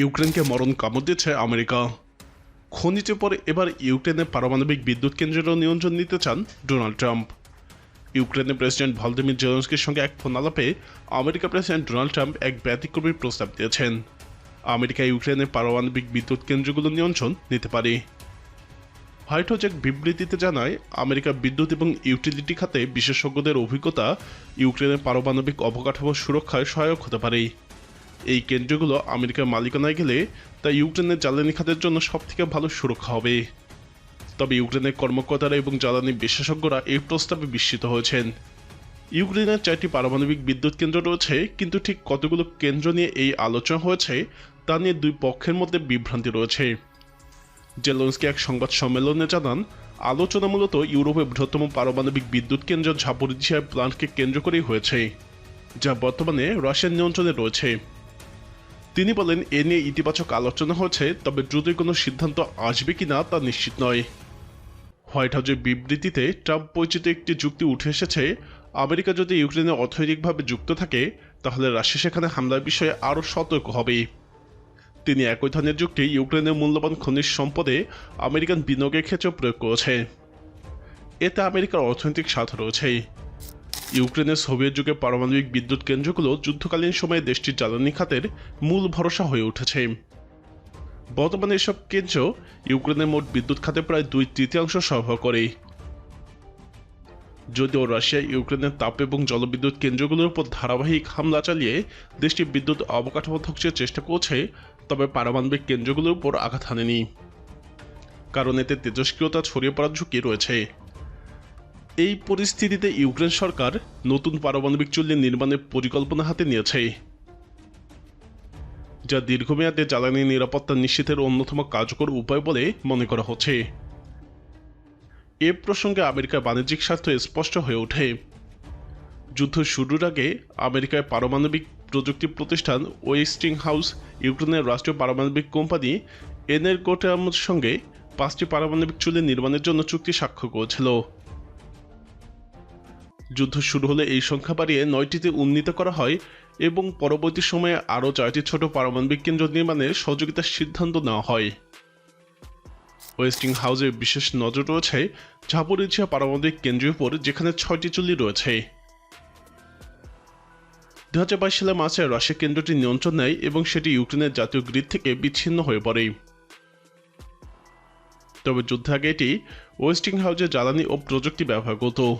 ইউক্রেনকে মরণ কামড় দিচ্ছে আমেরিকা। খনিজে পরে এবার ইউক্রেনে পারমাণবিক বিদ্যুৎ কেন্দ্রেরও নিয়ন্ত্রণ নিতে চান ডোনাল্ড ট্রাম্প। ইউক্রেনের প্রেসিডেন্ট ভলদিমির জেলেন্সকির সঙ্গে এক ফোন আলাপে আমেরিকা প্রেসিডেন্ট ডোনাল্ড ট্রাম্প এক ব্যতিক্রমী প্রস্তাব দিয়েছেন। আমেরিকা ইউক্রেনের পারমাণবিক বিদ্যুৎ কেন্দ্রগুলো নিয়ন্ত্রণ নিতে পারে। হোয়াইট হাউস এক বিবৃতিতে জানায়, আমেরিকা বিদ্যুৎ এবং ইউটিলিটি খাতে বিশেষজ্ঞদের অভিজ্ঞতা ইউক্রেনের পারমাণবিক অবকাঠামো সুরক্ষায় সহায়ক হতে পারে। এই কেন্দ্রগুলো আমেরিকার মালিকানায় গেলে তা ইউক্রেনের জ্বালানি খাতের জন্য সবথেকে ভালো সুরক্ষা হবে। তবে ইউক্রেনের কর্মকর্তারা এবং জ্বালানি বিশেষজ্ঞরা এই প্রস্তাবে বিস্মিত হয়েছেন। ইউক্রেনের চারটি পারমাণবিক বিদ্যুৎ কেন্দ্র রয়েছে, কিন্তু ঠিক কতগুলো কেন্দ্র নিয়ে এই আলোচনা হয়েছে, তা নিয়ে দুই পক্ষের মধ্যে বিভ্রান্তি রয়েছে। জেলন্সকি এক সংবাদ সম্মেলনে জানান, আলোচনা মূলত ইউরোপের বৃহত্তম পারমাণবিক বিদ্যুৎ কেন্দ্র ঝাপরিঝিয়া প্লান্টকে কেন্দ্র করেই হয়েছে, যা বর্তমানে রাশিয়ার নিয়ন্ত্রণে রয়েছে। তিনি বলেন, এ নিয়ে ইতিবাচক আলোচনা হয়েছে তবে দ্রুতই কোনো সিদ্ধান্ত আসবে কিনা তা নিশ্চিত নয়। হোয়াইট হাউসের বিবৃতিতে ট্রাম্প পরিচিত একটি যুক্তি উঠে এসেছে, আমেরিকা যদি ইউক্রেনে অর্থনৈতিকভাবে যুক্ত থাকে, তাহলে রাশিয়া সেখানে হামলার বিষয়ে আরও সতর্ক হবে। তিনি একই ধরনের যুক্তি ইউক্রেনের মূল্যবান খনিজ সম্পদে আমেরিকান বিনিয়োগের ক্ষেত্রেও প্রয়োগ করেছে। এতে আমেরিকার অর্থনৈতিক স্বার্থ রয়েছে। ইউক্রেনের সোভিয়েত যুগে পারমাণবিক বিদ্যুৎ কেন্দ্রগুলো যুদ্ধকালীন সময়ে দেশটির জ্বালানি খাতের মূল ভরসা হয়ে উঠেছে। বর্তমানে এসব কেন্দ্র ইউক্রেনের মোট বিদ্যুৎ খাতে প্রায় দুই তৃতীয়াংশ সরবরাহ করে। যদিও রাশিয়া ইউক্রেনের তাপ এবং জলবিদ্যুৎ কেন্দ্রগুলোর উপর ধারাবাহিক হামলা চালিয়ে দেশটির বিদ্যুৎ অবকাঠামো ধ্বংসের চেষ্টা করছে, তবে পারমাণবিক কেন্দ্রগুলোর উপর আঘাত হানেনি। কারণ এতে তেজস্ক্রিয়তা ছড়িয়ে পড়ার ঝুঁকি রয়েছে। এই পরিস্থিতিতে ইউক্রেন সরকার নতুন পারমাণবিক চুল্লি নির্মাণের পরিকল্পনা হাতে নিয়েছে, যা দীর্ঘমেয়াদে জ্বালানি নিরাপত্তা নিশ্চিতের অন্যতম কার্যকর উপায় বলে মনে করা হচ্ছে। এ প্রসঙ্গে আমেরিকার বাণিজ্যিক স্বার্থ স্পষ্ট হয়ে ওঠে। যুদ্ধ শুরুর আগে আমেরিকায় পারমাণবিক প্রযুক্তি প্রতিষ্ঠান ওয়েস্টিং হাউস ইউক্রেনের রাষ্ট্রীয় পারমাণবিক কোম্পানি এনার্গোটামের সঙ্গে পাঁচটি পারমাণবিক চুল্লি নির্মাণের জন্য চুক্তি স্বাক্ষর করেছিল। যুদ্ধ শুরু হলে এই সংখ্যা বাড়িয়ে নয়টিতে উন্নীত করা হয় এবং পরবর্তী সময়ে আরও চারটি ছোট পারমাণবিক কেন্দ্র নির্মাণের সহযোগিতার সিদ্ধান্ত নেওয়া হয়। ওয়েস্টিং হাউসের বিশেষ নজর রয়েছে ঝাপরিঝিয়া পারমাণবিক কেন্দ্রের উপর, যেখানে ছয়টি চুল্লি রয়েছে। দু হাজার বাইশ সালে মার্চে রাশিয়া কেন্দ্রটি নিয়ন্ত্রণ নেয় এবং সেটি ইউক্রেনের জাতীয় গ্রিড থেকে বিচ্ছিন্ন হয়ে পড়ে। তবে যুদ্ধের আগে এটি ওয়েস্টিং হাউসের জ্বালানি ও প্রযুক্তি ব্যবহার করত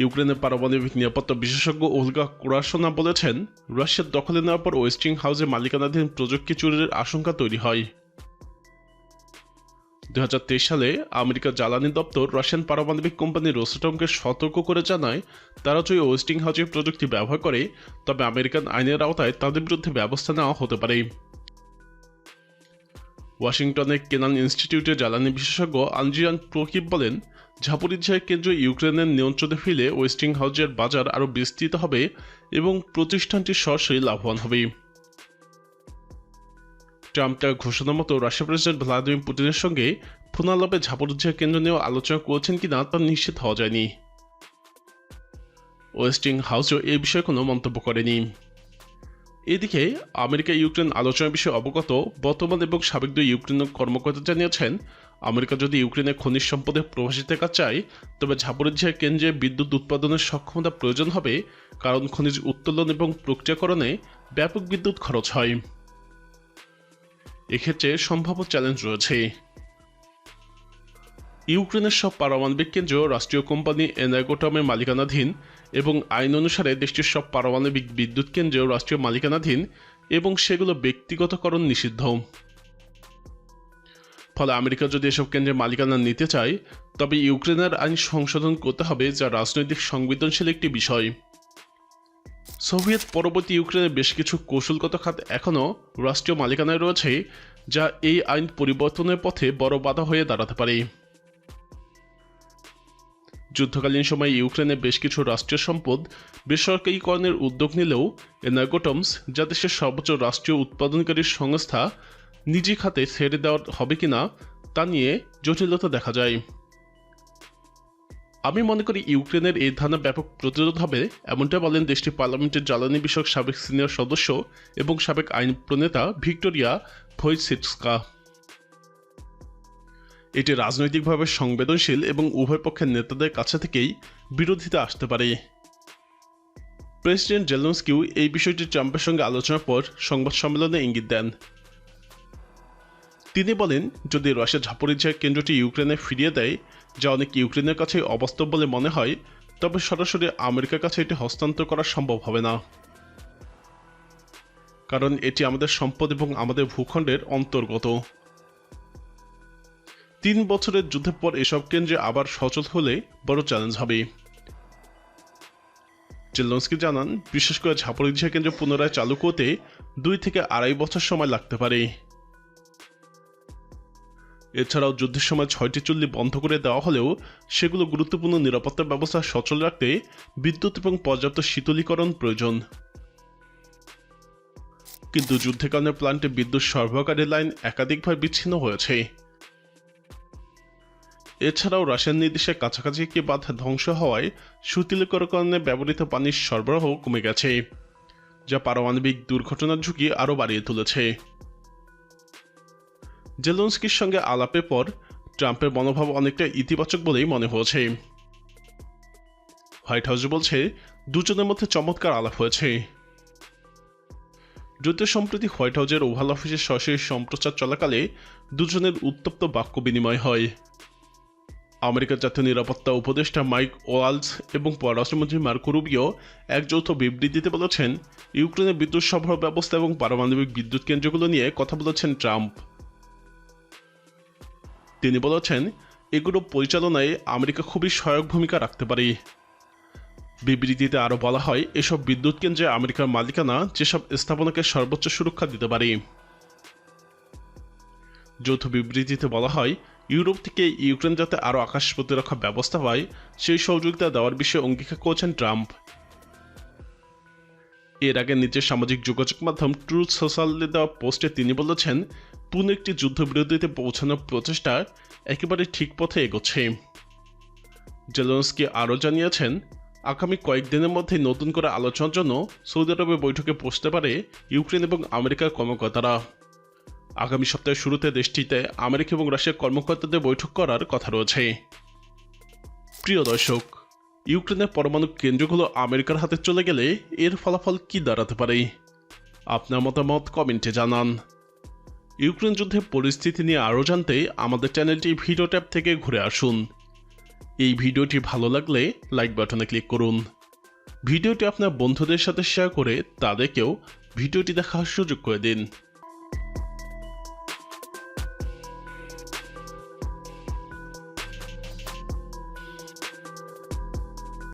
ইউক্রেনের পারমাণবিক নিরাপত্তা বিশেষজ্ঞ ওলগা কুরাসোনা বলেছেন রাশিয়ার দখলে নেওয়ার পর ওয়েস্টিং হাউসে মালিকানাধীন প্রযুক্তি চুরির আশঙ্কা তৈরি হয়। দু হাজার তেইশ সালে আমেরিকার জ্বালানি দপ্তর রাশিয়ান পারমাণবিক কোম্পানি রোসেটমকে সতর্ক করে জানায়, তারা যদি ওয়েস্টিং হাউসের প্রযুক্তি ব্যবহার করে, তবে আমেরিকান আইনের আওতায় তাদের বিরুদ্ধে ব্যবস্থা নেওয়া হতে পারে। ওয়াশিংটনের কেনান ইনস্টিটিউটের জ্বালানি বিশেষজ্ঞ আনজিয়ান প্রকিপ বলেন ঝাপরিঝিয়া কেন্দ্র ইউক্রেনের নিয়ন্ত্রণে ফিরে ওয়েস্টিং হাউসের বাজার আরও বিস্তৃত হবে এবং প্রতিষ্ঠানটি সরাসরি লাভবান হবে। ট্রাম্প তার ঘোষণা মতো রাশিয়া প্রেসিডেন্ট ভ্লাদিমির পুতিনের সঙ্গে ফোনালাপে ঝাপরিঝিয়া কেন্দ্র নিয়েও আলোচনা করেছেন কিনা তা নিশ্চিত হওয়া যায়নি। ওয়েস্টিং হাউসও এ বিষয়ে কোনো মন্তব্য করেনি। এদিকে আমেরিকা ইউক্রেন আলোচনার বিষয়ে অবগত বর্তমান এবং সাবেক দুই ইউক্রেনের কর্মকর্তা জানিয়েছেন, আমেরিকা যদি ইউক্রেনের খনিজ সম্পদে প্রবাসী থাকা চায়, তবে ঝাপরিঝিয়া কেন্দ্রে বিদ্যুৎ উৎপাদনের সক্ষমতা প্রয়োজন হবে, কারণ খনিজ উত্তোলন এবং প্রক্রিয়াকরণে ব্যাপক বিদ্যুৎ খরচ হয়। এক্ষেত্রে সম্ভাব্য চ্যালেঞ্জ রয়েছে। ইউক্রেনের সব পারমাণবিক কেন্দ্র, রাষ্ট্রীয় কোম্পানি এনার্গোটমের মালিকানাধীন এবং আইন অনুসারে দেশটির সব পারমাণবিক বিদ্যুৎ কেন্দ্র, রাষ্ট্রীয় মালিকানাধীন এবং সেগুলো ব্যক্তিগতকরণ নিষিদ্ধ। ফলে আমেরিকা যদি এসব কেন্দ্রের মালিকানা নিতে চায়, তবে ইউক্রেনের আইন সংশোধন করতে হবে, যা রাজনৈতিক সংবেদনশীল একটি বিষয়। সোভিয়েত পরবর্তী ইউক্রেনের বেশ কিছু কৌশলগত খাত এখনও রাষ্ট্রীয় মালিকানায় রয়েছে, যা এই আইন পরিবর্তনের পথে বড় বাধা হয়ে দাঁড়াতে পারে। যুদ্ধকালীন সময়ে ইউক্রেনে বেশ কিছু রাষ্ট্রীয় সম্পদ বেসরকারীকরণের উদ্যোগ নিলেও এনার্গোটমস যা দেশের সর্বোচ্চ রাষ্ট্রীয় উৎপাদনকারী সংস্থা, নিজি খাতে ছেড়ে দেওয়া হবে কিনা তা নিয়ে জটিলতা দেখা যায়। আমি মনে করি ইউক্রেনের এই ধারণা ব্যাপক প্রতিরোধ হবে, এমনটা বলেন দেশটির পার্লামেন্টের জ্বালানি বিষয়ক সাবেক সিনিয়র সদস্য এবং সাবেক আইন প্রণেতা ভিক্টোরিয়া ভৈসিটস্কা এটি রাজনৈতিকভাবে সংবেদনশীল এবং উভয় পক্ষের নেতাদের কাছে থেকেই বিরোধিতা আসতে পারে। প্রেসিডেন্ট জেলেন্সকিও এই বিষয়টি ট্রাম্পের সঙ্গে আলোচনার পর সংবাদ সম্মেলনে ইঙ্গিত দেন। তিনি বলেন, যদি রাশিয়া ঝাপরিঝিয়া কেন্দ্রটি ইউক্রেনে ফিরিয়ে দেয়, যা অনেক ইউক্রেনের কাছে অবাস্তব বলে মনে হয়, তবে সরাসরি আমেরিকার কাছে এটি হস্তান্তর করা সম্ভব হবে না। কারণ এটি আমাদের সম্পদ এবং আমাদের ভূখণ্ডের অন্তর্গত। তিন বছরের যুদ্ধের পর এসব কেন্দ্রে আবার সচল হলে বড় চ্যালেঞ্জ হবে। জেলনস্কি জানান, বিশেষ করে ঝাপরিঝিয়া কেন্দ্র পুনরায় চালু করতে দুই থেকে আড়াই বছর সময় লাগতে পারে। এছাড়াও যুদ্ধের সময় ছয়টি চুল্লি বন্ধ করে দেওয়া হলেও সেগুলো গুরুত্বপূর্ণ নিরাপত্তা ব্যবস্থা সচল রাখতে বিদ্যুৎ এবং পর্যাপ্ত শীতলীকরণ প্রয়োজন। কিন্তু যুদ্ধের কারণে প্ল্যান্টে বিদ্যুৎ সরবরাহকারী লাইন একাধিকবার বিচ্ছিন্ন হয়েছে। এছাড়াও রাশিয়ান নির্দেশে কাছাকাছি একটি বাঁধ ধ্বংস হওয়ায় সুতিলীকরণে ব্যবহৃত পানির সরবরাহ কমে গেছে, যা পারমাণবিক দুর্ঘটনার ঝুঁকি আরও বাড়িয়ে তুলেছে। জেলন্সকির সঙ্গে আলাপের পর ট্রাম্পের মনোভাব অনেকটা ইতিবাচক বলেই মনে হয়েছে। হোয়াইট হাউস বলছে, দুজনের মধ্যে চমৎকার আলাপ হয়েছে। যদিও সম্প্রতি হোয়াইট হাউসের ওভাল অফিসের সরাসরি সম্প্রচার চলাকালে দুজনের উত্তপ্ত বাক্য বিনিময় হয়। আমেরিকার জাতীয় নিরাপত্তা উপদেষ্টা মাইক ওয়ালস এবং পররাষ্ট্রমন্ত্রী মার্কো রুবিও এক যৌথ বিবৃতিতে বলেছেন, ইউক্রেনের বিদ্যুৎ সরবরাহ ব্যবস্থা এবং পারমাণবিক বিদ্যুৎ কেন্দ্রগুলো নিয়ে কথা বলেছেন ট্রাম্প। তিনি বলেছেন, এগুলো পরিচালনায় আমেরিকা খুবই সহায়ক ভূমিকা রাখতে পারে। বিবৃতিতে আরও বলা হয়, এসব বিদ্যুৎ কেন্দ্রে আমেরিকার মালিকানা যেসব স্থাপনাকে সর্বোচ্চ সুরক্ষা দিতে পারে। যৌথ বিবৃতিতে বলা হয় ইউরোপ থেকে ইউক্রেন যাতে আরও আকাশ প্রতিরক্ষা ব্যবস্থা পায়, সেই সহযোগিতা দেওয়ার বিষয়ে অঙ্গীকার করেছেন ট্রাম্প। এর আগে নিজের সামাজিক যোগাযোগ মাধ্যম ট্রুথ সোশ্যালে দেওয়া পোস্টে তিনি বলেছেন, পুনঃ একটি যুদ্ধবিরতিতে পৌঁছানোর প্রচেষ্টা একেবারে ঠিক পথে এগোচ্ছে। জেলন্সকি আরও জানিয়েছেন, আগামী কয়েকদিনের মধ্যে নতুন করে আলোচনার জন্য সৌদি আরবে বৈঠকে বসতে পারে ইউক্রেন এবং আমেরিকার কর্মকর্তারা। আগামী সপ্তাহের শুরুতে দেশটিতে আমেরিকা এবং রাশিয়ার কর্মকর্তাদের বৈঠক করার কথা রয়েছে। প্রিয় দর্শক, ইউক্রেনের পরমাণু কেন্দ্রগুলো আমেরিকার হাতে চলে গেলে এর ফলাফল কি দাঁড়াতে পারে? আপনার মতামত কমেন্টে জানান। ইউক্রেন যুদ্ধের পরিস্থিতি নিয়ে আরও জানতে আমাদের চ্যানেলটি ভিডিও ট্যাব থেকে ঘুরে আসুন। এই ভিডিওটি ভালো লাগলে লাইক বাটনে ক্লিক করুন। ভিডিওটি আপনার বন্ধুদের সাথে শেয়ার করে তাদেরকেও ভিডিওটি দেখার সুযোগ করে দিন।